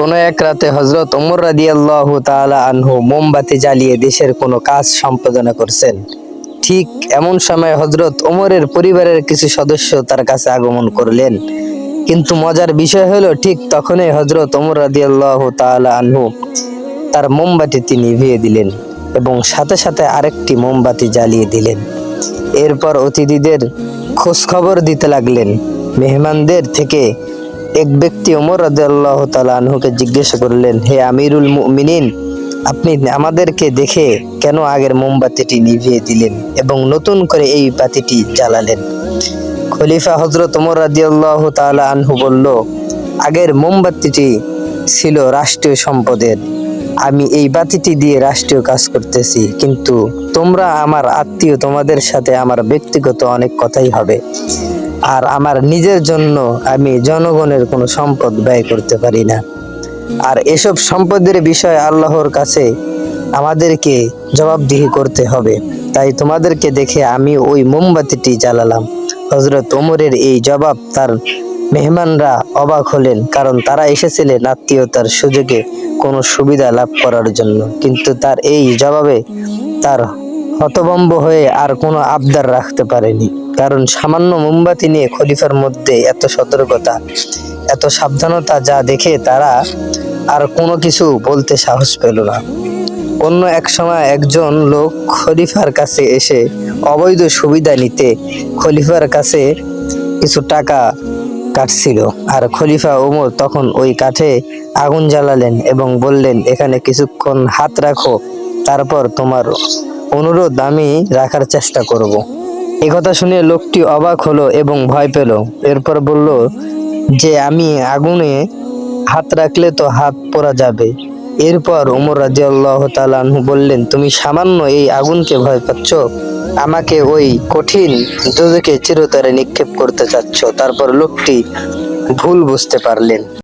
কোনো এক রাতে হজরত ওমর রাদিয়াল্লাহ তাআলা আনহু মোমবাতি জ্বালিয়ে দেশের কোনো কাজ সম্পাদনা করছেন। ঠিক এমন সময় হজরত ওমরের পরিবারের কিছু সদস্য তার কাছে আগমন করলেন। কিন্তু মজার বিষয় হলো, ঠিক তখনই হজরত ওমর রাদিয়াল্লাহ তাআলা আনহু তার মোমবাতি তিনি নিভিয়ে দিলেন এবং সাথে সাথে আরেকটি মোমবাতি জ্বালিয়ে দিলেন। এরপর অতিথিদের খোঁজ খবর দিতে লাগলেন। মেহমানদের থেকে এক ব্যক্তি ওমর রাদিয়াল্লাহ তাআলা আনহুকে জিজ্ঞাসা করলেন, হে আমিরুল মুমিনিন, আপনি আমাদেরকে দেখে কেন আগের মোমবাতিটি নিভিয়ে দিলেন এবং নতুন করে এই বাতিটি জ্বালালেন? খলিফা হজরত ওমর রাদিয়াল্লাহু তাআলা আনহু বলল, আগের মোমবাতিটি ছিল রাষ্ট্রীয় সম্পদের। আমি এই বাতিটি দিয়ে রাষ্ট্রীয় কাজ করতেছি, কিন্তু তোমরা আমার আত্মীয় তোমাদের সাথে আমার ব্যক্তিগত অনেক কথাই হবে। আর আমার নিজের জন্য আমি জনগণের কোনো সম্পদ ব্যয় করতে পারি না। আর এসব সম্পদের বিষয়ে আল্লাহর কাছে আমাদেরকে জবাবদিহি করতে হবে। তাই তোমাদেরকে দেখে আমি ওই মোমবাতিটি জ্বালালাম। হজরত ওমরের এই জবাব তার মেহমানরা অবাক হলেন, কারণ তারা এসেছিলেন আত্মীয়তার সুযোগে কোনো সুবিধা লাভ করার জন্য। কিন্তু তার এই জবাবে তার হতভম্ব হয়ে আর কোনো আবদার রাখতে পারেনি। কারণ সামান্য মোমবাতি নিয়ে খলিফার মধ্যে এত সতর্কতা, এত সাবধানতা যা দেখে তারা আর কোনো কিছু বলতে সাহস পেল না অন্য এক সময় একজন লোক খলিফার কাছে এসে অবৈধ সুবিধা নিতে খলিফার কাছে কিছু টাকা কাটছিল আর খলিফা ওমর তখন ওই কাঠে আগুন জ্বালালেন এবং বললেন, এখানে কিছুক্ষণ হাত রাখো, তারপর তোমার অনুরোধ আমি রাখার চেষ্টা করব। এ কথা শুনে লোকটি অবাক হলো এবং ভয় পেল। এরপর বলল, যে আমি আগুনে হাত রাখলে তো হাত পরা যাবে। এরপর ওমর রাজিয়াল্লাহ তালানহু বললেন, তুমি সামান্য এই আগুনকে ভয় পাচ্ছ? আমাকে ওই কঠিন দুদকে চিরতরে নিক্ষেপ করতে চাচ্ছ। তারপর লোকটি ভুল বুঝতে পারলেন।